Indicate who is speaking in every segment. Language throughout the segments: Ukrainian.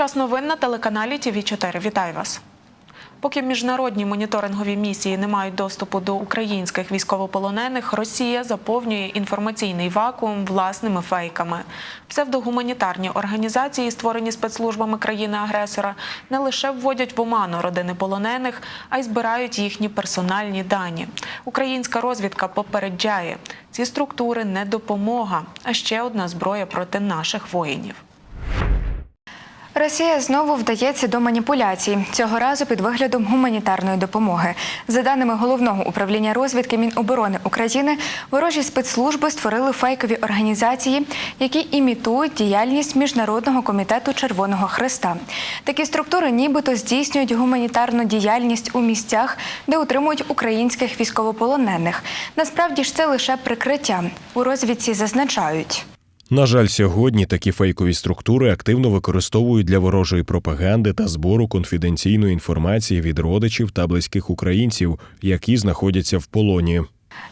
Speaker 1: Час новин на телеканалі ТВ 4 Вітаю вас. Поки міжнародні моніторингові місії не мають доступу до українських військовополонених, Росія заповнює інформаційний вакуум власними фейками. Псевдогуманітарні організації, створені спецслужбами країни-агресора, не лише вводять в оману родини полонених, а й збирають їхні персональні дані. Українська розвідка попереджає, ці структури не допомога, а ще одна зброя проти наших воїнів.
Speaker 2: Росія знову вдається до маніпуляцій цього разу під виглядом гуманітарної допомоги. За даними головного управління розвідки Міноборони України, ворожі спецслужби створили фейкові організації, які імітують діяльність міжнародного комітету Червоного Христа. Такі структури, нібито здійснюють гуманітарну діяльність у місцях, де утримують українських військовополонених. Насправді ж це лише прикриття. У розвідці зазначають.
Speaker 3: На жаль, сьогодні такі фейкові структури активно використовують для ворожої пропаганди та збору конфіденційної інформації від родичів та близьких українців, які знаходяться в полоні.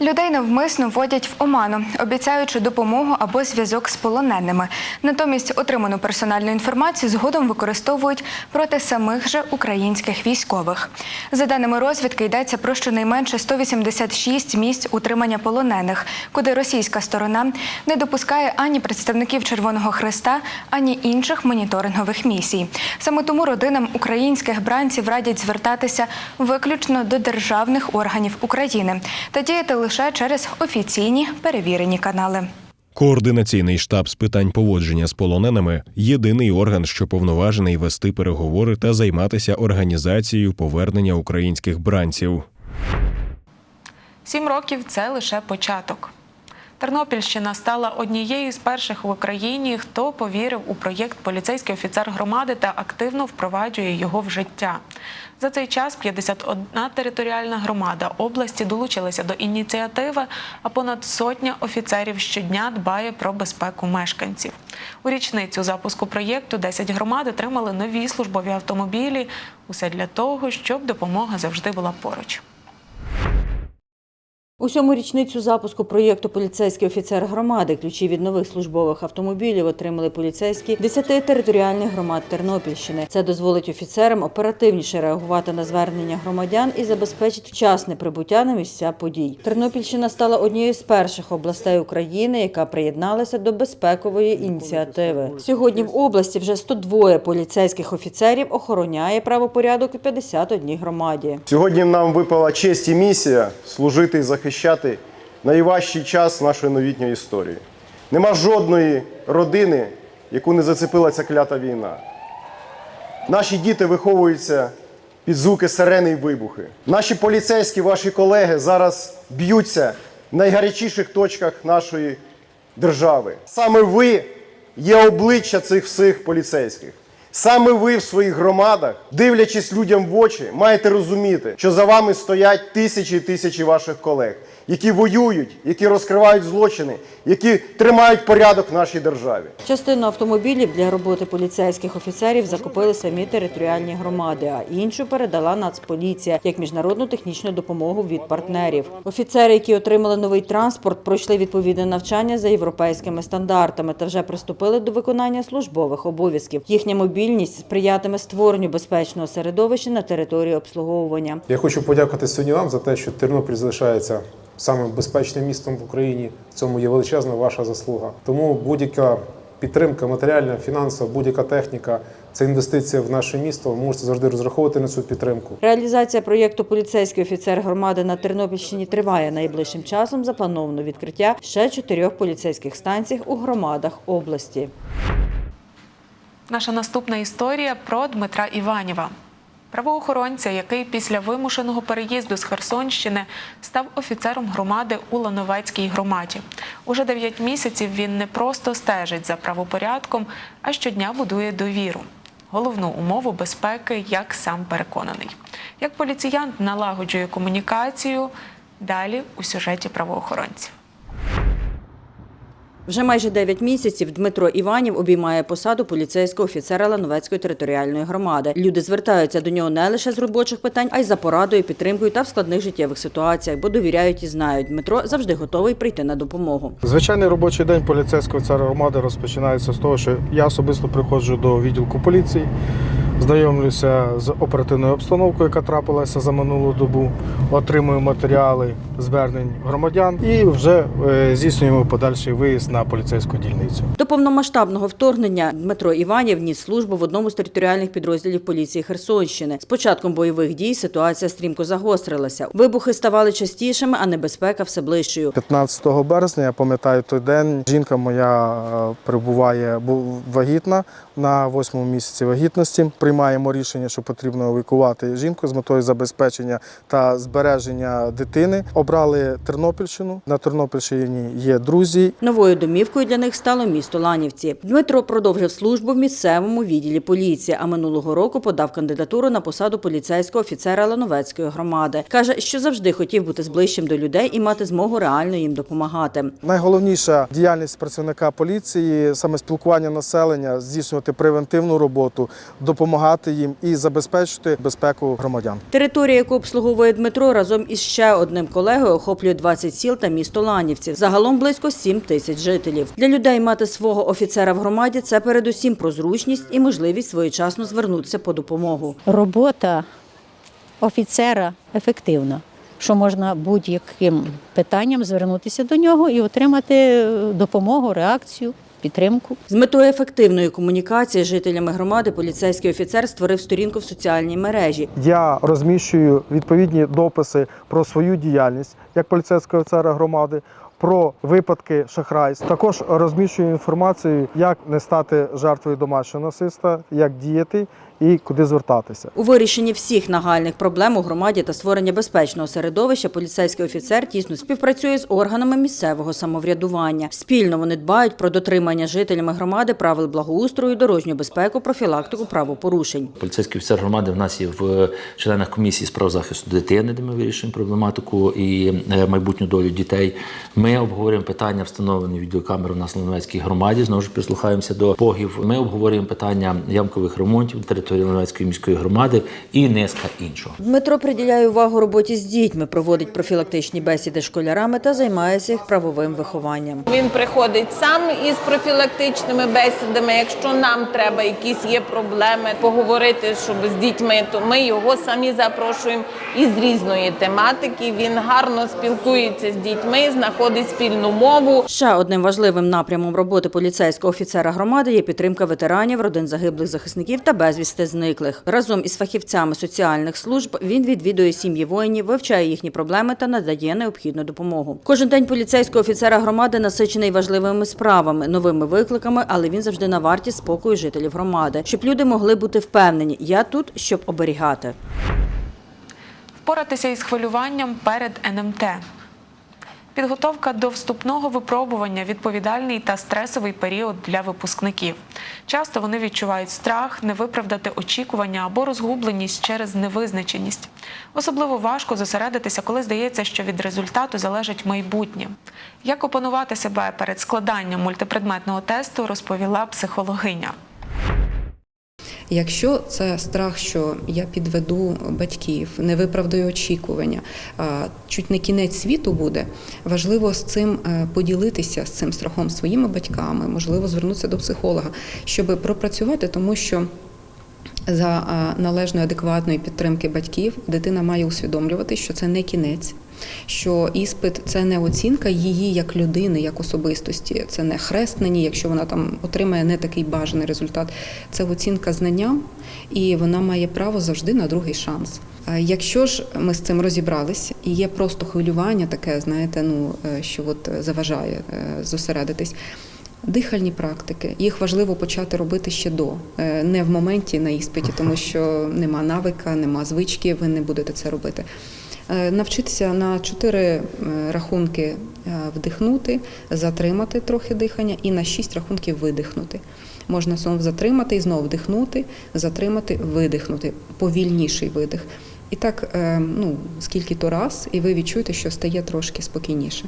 Speaker 2: Людей навмисно вводять в оману, обіцяючи допомогу або зв'язок з полоненими. Натомість отриману персональну інформацію згодом використовують проти самих же українських військових. За даними розвідки, йдеться про щонайменше 186 місць утримання полонених, куди російська сторона не допускає ані представників Червоного Христа, ані інших моніторингових місій. Саме тому родинам українських бранців радять звертатися виключно до державних органів України та діяти лише через офіційні перевірені канали.
Speaker 3: Координаційний штаб з питань поводження з полоненими єдиний орган, що повноважений вести переговори та займатися організацією повернення українських бранців.
Speaker 1: Сім років це лише початок. Тернопільщина стала однією з перших в Україні, хто повірив у проєкт поліцейський офіцер громади та активно впроваджує його в життя. За цей час 51 територіальна громада області долучилася до ініціативи, а понад сотня офіцерів щодня дбає про безпеку мешканців. У річницю запуску проєкту 10 громад отримали нові службові автомобілі. Усе для того, щоб допомога завжди була поруч.
Speaker 4: У сьому річницю запуску проєкту Поліцейський офіцер громади ключі від нових службових автомобілів отримали поліцейські 10 територіальних громад Тернопільщини. Це дозволить офіцерам оперативніше реагувати на звернення громадян і забезпечить вчасне прибуття на місця подій. Тернопільщина стала однією з перших областей України, яка приєдналася до безпекової ініціативи. Сьогодні в області вже 102 поліцейських офіцерів охороняє правопорядок у 51 громаді.
Speaker 5: Сьогодні нам випала честь і місія служити і захищати найважчий час нашої новітньої історії. Нема жодної родини, яку не зацепила ця клята війна. Наші діти виховуються під звуки сирени й вибухи. Наші поліцейські, ваші колеги зараз б'ються в найгарячіших точках нашої держави. Саме ви є обличчя цих всіх поліцейських. Саме ви в своїх громадах, дивлячись людям в очі, маєте розуміти, що за вами стоять тисячі і тисячі ваших колег, які воюють, які розкривають злочини, які тримають порядок в нашій державі.
Speaker 4: Частину автомобілів для роботи поліцейських офіцерів закупили самі територіальні громади, а іншу передала Нацполіція як міжнародну технічну допомогу від партнерів. Офіцери, які отримали новий транспорт, пройшли відповідне навчання за європейськими стандартами та вже приступили до виконання службових обов'язків. Їхня мобільність сприятиме створенню безпечного середовища на території обслуговування.
Speaker 6: Я хочу подякувати сьогодні вам за те, що Тернопіль залишається самим безпечним містом в Україні. В цьому є величезна ваша заслуга. Тому будь-яка підтримка, матеріальна, фінансова, будь-яка техніка це інвестиція в наше місто. Ви можете завжди розраховувати на цю підтримку.
Speaker 4: Реалізація проєкту Поліцейський офіцер громади на Тернопільщині триває найближчим часом. Заплановано відкриття ще чотирьох поліцейських станцій у громадах області.
Speaker 1: Наша наступна історія про Дмитра Іванєва. Правоохоронця, який після вимушеного переїзду з Херсонщини став офіцером громади у Лановецькій громаді. Уже 9 місяців він не просто стежить за правопорядком, а щодня будує довіру. Головну умову безпеки, як сам переконаний. Як поліціянт налагоджує комунікацію, далі у сюжеті правоохоронців.
Speaker 4: Вже майже 9 місяців Дмитро Іванів обіймає посаду поліцейського офіцера Лановецької територіальної громади. Люди звертаються до нього не лише з робочих питань, а й за порадою, підтримкою та в складних життєвих ситуаціях, бо довіряють і знають. Дмитро завжди готовий прийти на допомогу.
Speaker 7: Звичайний робочий день поліцейського цара громади розпочинається з того, що я особисто приходжу до відділку поліції, знайомлюся з оперативною обстановкою, яка трапилася за минулу добу, отримую матеріали звернень громадян і вже е, здійснюємо подальший виїзд на поліцейську дільницю.
Speaker 4: До повномасштабного вторгнення Дмитро Іванів ніс службу в одному з територіальних підрозділів поліції Херсонщини. З початком бойових дій ситуація стрімко загострилася. Вибухи ставали частішими, а небезпека все ближчою.
Speaker 7: 15 березня я пам'ятаю той день. Жінка моя е, перебуває вагітна на восьмому місяці вагітності. Приймаємо рішення, що потрібно евакувати жінку з метою забезпечення та збереження дитини. Обрали Тернопільщину. На Тернопільщині є друзі,
Speaker 4: Новою домівкою для них стало місто Ланівці. Дмитро продовжив службу в місцевому відділі поліції, а минулого року подав кандидатуру на посаду поліцейського офіцера Лановецької громади. Каже, що завжди хотів бути зближчим до людей і мати змогу реально їм допомагати.
Speaker 7: Найголовніша діяльність працівника поліції саме спілкування населення, здійснювати превентивну роботу, допомагати їм і забезпечити безпеку громадян.
Speaker 4: Територія, яку обслуговує Дмитро, разом із ще одним колегою охоплює 20 сіл та місто Ланівці. Загалом близько 7 тисяч жителів. Для людей мати свого офіцера в громаді це передусім про зручність і можливість своєчасно звернутися по допомогу.
Speaker 8: робота офіцера ефективна, що можна будь-яким питанням звернутися до нього і отримати допомогу, реакцію, підтримку.
Speaker 4: З метою ефективної комунікації з жителями громади поліцейський офіцер створив сторінку в соціальній мережі.
Speaker 7: Я розміщую відповідні дописи про свою діяльність як поліцейського офіцера громади. Про випадки шахрайств також розміщую інформацію, як не стати жертвою домашнього насильства, як діяти і куди звертатися.
Speaker 4: У вирішенні всіх нагальних проблем у громаді та створення безпечного середовища поліцейський офіцер тісно співпрацює з органами місцевого самоврядування. Спільно вони дбають про дотримання жителями громади правил благоустрою, дорожню безпеку, профілактику правопорушень.
Speaker 9: Поліцейський офіцер громади в нас є в членах комісії з прав захисту дитини, де ми вирішуємо проблематику і е, майбутню долю дітей. Ми обговорюємо питання встановлення відеокамер у нас на Лановецькій громаді. Знову ж прислухаємося до погів. Ми обговорюємо питання ямкових ремонтів на території Лановецької міської громади і низка іншого.
Speaker 4: Дмитро приділяє увагу роботі з дітьми, проводить профілактичні бесіди з школярами та займається їх правовим вихованням.
Speaker 10: Він приходить сам із профілактичними бесідами. Якщо нам треба якісь є проблеми поговорити, щоб з дітьми, то ми його самі запрошуємо із різної тематики. Він гарно спілкується з дітьми, знаходить спільну мову.
Speaker 4: Ще одним важливим напрямом роботи поліцейського офіцера громади є підтримка ветеранів, родин загиблих захисників та безвісти зниклих. Разом із фахівцями соціальних служб він відвідує сім'ї воїнів, вивчає їхні проблеми та надає необхідну допомогу. Кожен день поліцейського офіцера громади насичений важливими справами, новими викликами, але він завжди на варті спокою жителів громади, щоб люди могли бути впевнені. Я тут, щоб оберігати.
Speaker 1: Впоратися із хвилюванням перед НМТ. Підготовка до вступного випробування відповідальний та стресовий період для випускників. Часто вони відчувають страх, не виправдати очікування або розгубленість через невизначеність. Особливо важко зосередитися, коли здається, що від результату залежить майбутнє. Як опанувати себе перед складанням мультипредметного тесту, розповіла психологиня.
Speaker 11: Якщо це страх, що я підведу батьків, не виправдаю очікування, чуть не кінець світу буде, важливо з цим е, поділитися з цим страхом своїми батьками, можливо, звернутися до психолога, щоб пропрацювати, тому що. За належної адекватної підтримки батьків дитина має усвідомлювати, що це не кінець, що іспит це не оцінка її як людини, як особистості, це не хрест на ній, якщо вона там отримає не такий бажаний результат. Це оцінка знанням, і вона має право завжди на другий шанс. Якщо ж ми з цим розібрались, і є просто хвилювання, таке, знаєте, ну е, що от заважає е, зосередитись. Дихальні практики, їх важливо почати робити ще до, е, не в моменті на іспиті, тому що нема навика, нема звички, ви не будете це робити. Е, Навчитися на чотири е, рахунки е, вдихнути, затримати трохи дихання і на шість рахунків видихнути. Можна сон затримати і знову вдихнути, затримати, видихнути. Повільніший видих. І так, ну, скільки то раз, і ви відчуєте, що стає трошки спокійніше.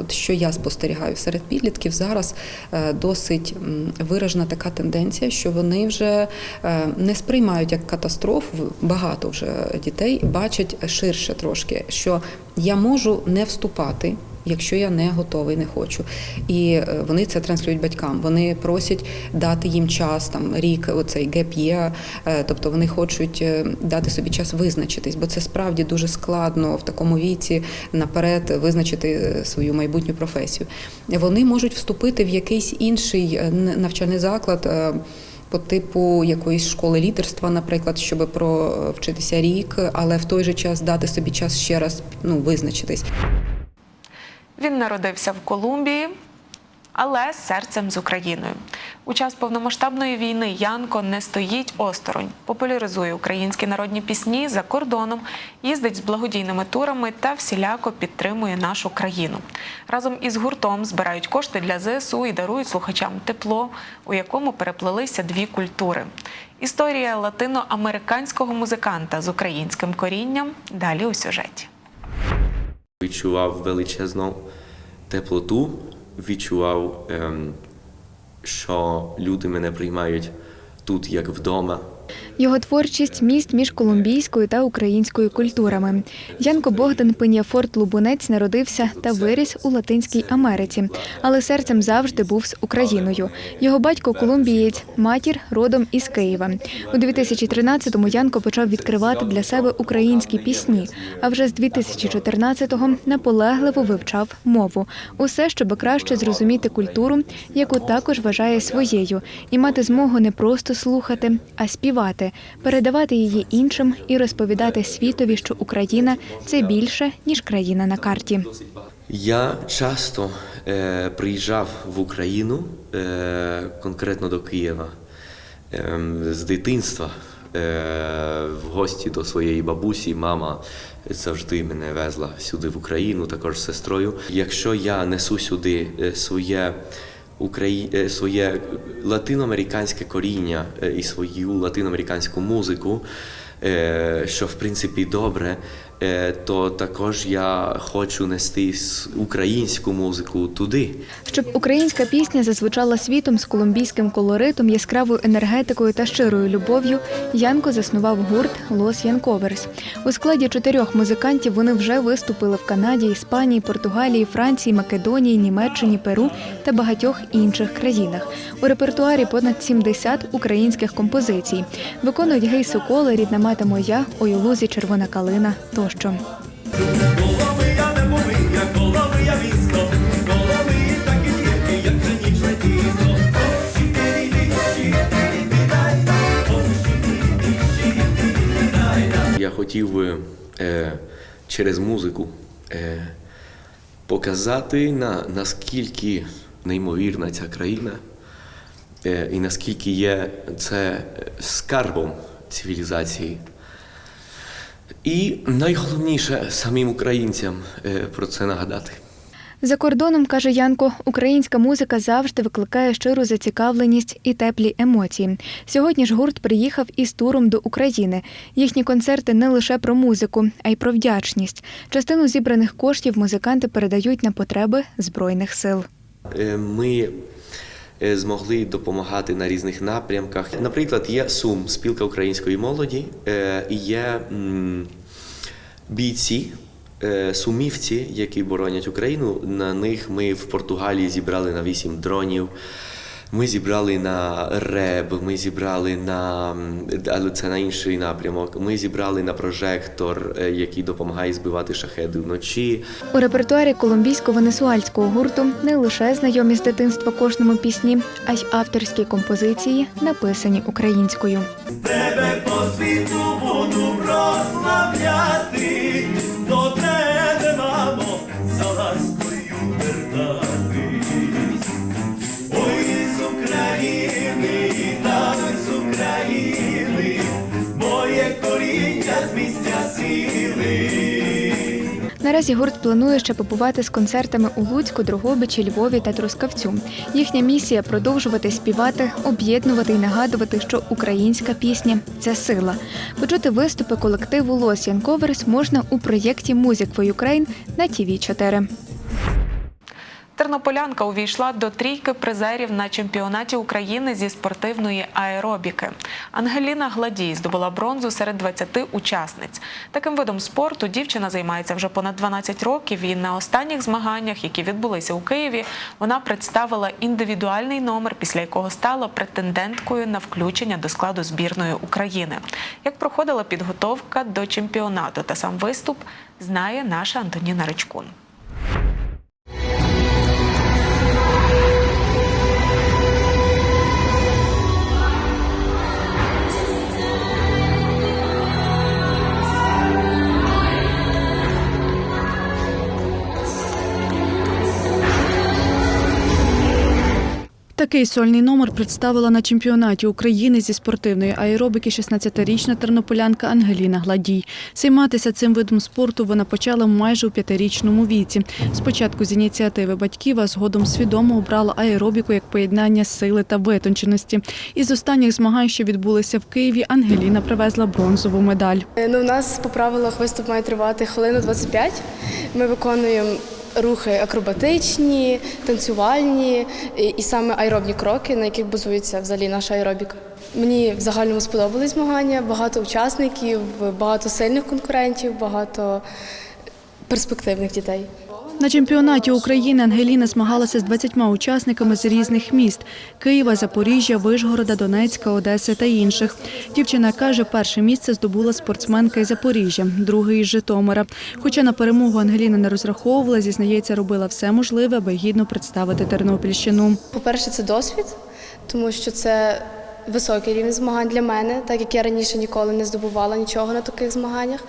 Speaker 11: От що я спостерігаю серед підлітків, зараз е, досить виражена така тенденція, що вони вже е, не сприймають як катастрофу. Багато вже дітей бачать ширше трошки, що я можу не вступати. Якщо я не готовий, не хочу, і е, вони це транслюють батькам. Вони просять дати їм час, там рік, оцей е, тобто вони хочуть е, дати собі час визначитись, бо це справді дуже складно в такому віці наперед визначити е, свою майбутню професію. Вони можуть вступити в якийсь інший навчальний заклад. По типу якоїсь школи лідерства, наприклад, щоб провчитися рік, але в той же час дати собі час ще раз ну визначитись.
Speaker 1: Він народився в Колумбії, але серцем з Україною. У час повномасштабної війни Янко не стоїть осторонь, популяризує українські народні пісні за кордоном, їздить з благодійними турами та всіляко підтримує нашу країну. Разом із гуртом збирають кошти для ЗСУ і дарують слухачам тепло, у якому переплелися дві культури. Історія латиноамериканського музиканта з українським корінням далі у сюжеті.
Speaker 12: Відчував величезну теплоту, відчував, ем, що люди мене приймають тут як вдома.
Speaker 2: Його творчість міст між колумбійською та українською культурами. Янко Богдан Пеняфорт Лубунець народився та виріс у Латинській Америці, але серцем завжди був з Україною. Його батько колумбієць, матір родом із Києва. У 2013-му Янко почав відкривати для себе українські пісні. А вже з 2014-го наполегливо вивчав мову. Усе, щоб краще зрозуміти культуру, яку також вважає своєю, і мати змогу не просто слухати, а співати, передавати її іншим і розповідати світові, що Україна це більше ніж країна на карті.
Speaker 12: Я часто е, приїжджав в Україну, е, конкретно до Києва, е, з дитинства. Е, в гості до своєї бабусі, мама завжди мене везла сюди в Україну, також з сестрою. Якщо я несу сюди е, своє Украї... е, своє латиноамериканське коріння е, і свою латиноамериканську музику, е, що в принципі добре, то також я хочу нести українську музику туди.
Speaker 2: Щоб українська пісня зазвучала світом з колумбійським колоритом, яскравою енергетикою та щирою любов'ю, Янко заснував гурт Лос Янковерс. У складі чотирьох музикантів вони вже виступили в Канаді, Іспанії, Португалії, Франції, Македонії, Німеччині, Перу та багатьох інших країнах. У репертуарі понад 70 українських композицій. Виконують гей Соколи, рідна мати моя, ой червона калина тощо.
Speaker 12: Я хотів би е, через музику е, показати на, наскільки неймовірна ця країна, е, і наскільки є це скарбом цивілізації. І найголовніше самим українцям е, про це нагадати.
Speaker 2: За кордоном, каже Янко, українська музика завжди викликає щиру зацікавленість і теплі емоції. Сьогодні ж гурт приїхав із туром до України. Їхні концерти не лише про музику, а й про вдячність. Частину зібраних коштів музиканти передають на потреби збройних сил.
Speaker 12: Е, Ми змогли допомагати на різних напрямках. Наприклад, є Сум, спілка української молоді, е, і є бійці. е, Сумівці, які боронять Україну, на них ми в Португалії зібрали на 8 дронів. Ми зібрали на РЕБ, ми зібрали на але це на інший напрямок. Ми зібрали на прожектор, е, який допомагає збивати шахеди вночі.
Speaker 2: У репертуарі колумбійсько-венесуальського гурту не лише знайомі з дитинства кожному пісні, а й авторські композиції, написані українською.
Speaker 13: тебе по світу буду прославляти, місця сили.
Speaker 2: Наразі гурт планує ще побувати з концертами у Луцьку, Дрогобичі, Львові та Трускавцю. Їхня місія продовжувати співати, об'єднувати і нагадувати, що українська пісня це сила. Почути виступи колективу Лос Янковерс можна у проєкті Music for Ukraine на tv 4
Speaker 1: Тернополянка увійшла до трійки призерів на чемпіонаті України зі спортивної аеробіки. Ангеліна Гладій здобула бронзу серед 20 учасниць. Таким видом спорту дівчина займається вже понад 12 років. І на останніх змаганнях, які відбулися у Києві, вона представила індивідуальний номер, після якого стала претенденткою на включення до складу збірної України. Як проходила підготовка до чемпіонату та сам виступ, знає наша Антоніна Ричкун.
Speaker 14: Такий сольний номер представила на чемпіонаті України зі спортивної аеробіки 16-річна тернополянка Ангеліна Гладій. Займатися цим видом спорту вона почала майже у п'ятирічному віці. Спочатку з ініціативи батьків, а згодом свідомо обрала аеробіку як поєднання сили та витонченості. Із останніх змагань, що відбулися в Києві, Ангеліна привезла бронзову медаль.
Speaker 15: Ну, у нас по правилах виступ має тривати хвилину 25. Ми виконуємо рухи акробатичні, танцювальні і, саме аеробні кроки, на яких базується взагалі наша аеробіка. Мені в загальному сподобались змагання, багато учасників, багато сильних конкурентів, багато перспективних дітей.
Speaker 14: На чемпіонаті України Ангеліна змагалася з 20 учасниками з різних міст Києва, Запоріжжя, Вишгорода, Донецька, Одеси та інших. Дівчина каже, перше місце здобула спортсменка із Запоріжжя, друге із Житомира. Хоча на перемогу Ангеліна не розраховувала, зізнається, робила все можливе, аби гідно представити Тернопільщину.
Speaker 15: По-перше, це досвід, тому що це високий рівень змагань для мене, так як я раніше ніколи не здобувала нічого на таких змаганнях.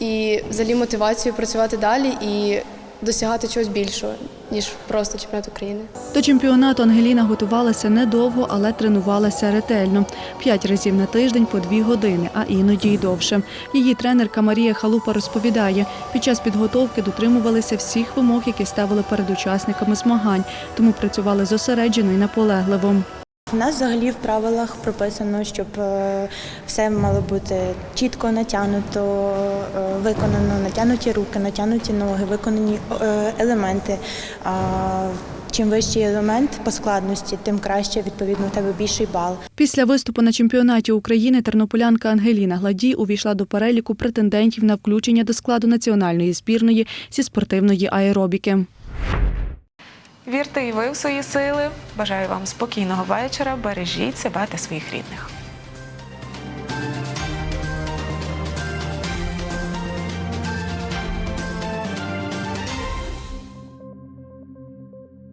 Speaker 15: І взагалі мотивацію працювати далі і досягати чогось більшого, ніж просто чемпіонат України.
Speaker 14: До чемпіонату Ангеліна готувалася недовго, але тренувалася ретельно. П'ять разів на тиждень по дві години, а іноді й довше. Її тренерка Марія Халупа розповідає, під час підготовки дотримувалися всіх вимог, які ставили перед учасниками змагань, тому працювали зосереджено і наполегливо.
Speaker 16: У нас взагалі в правилах прописано, щоб е, все мало бути чітко натягнуто, е, виконано, натягнуті руки, натягнуті ноги, виконані е, елементи. Чим вищий елемент по складності, тим краще відповідно у тебе більший бал.
Speaker 14: Після виступу на чемпіонаті України тернополянка Ангеліна Гладій увійшла до переліку претендентів на включення до складу національної збірної зі спортивної аеробіки.
Speaker 1: Вірте і ви в свої сили. Бажаю вам спокійного вечора. Бережіть себе та своїх рідних.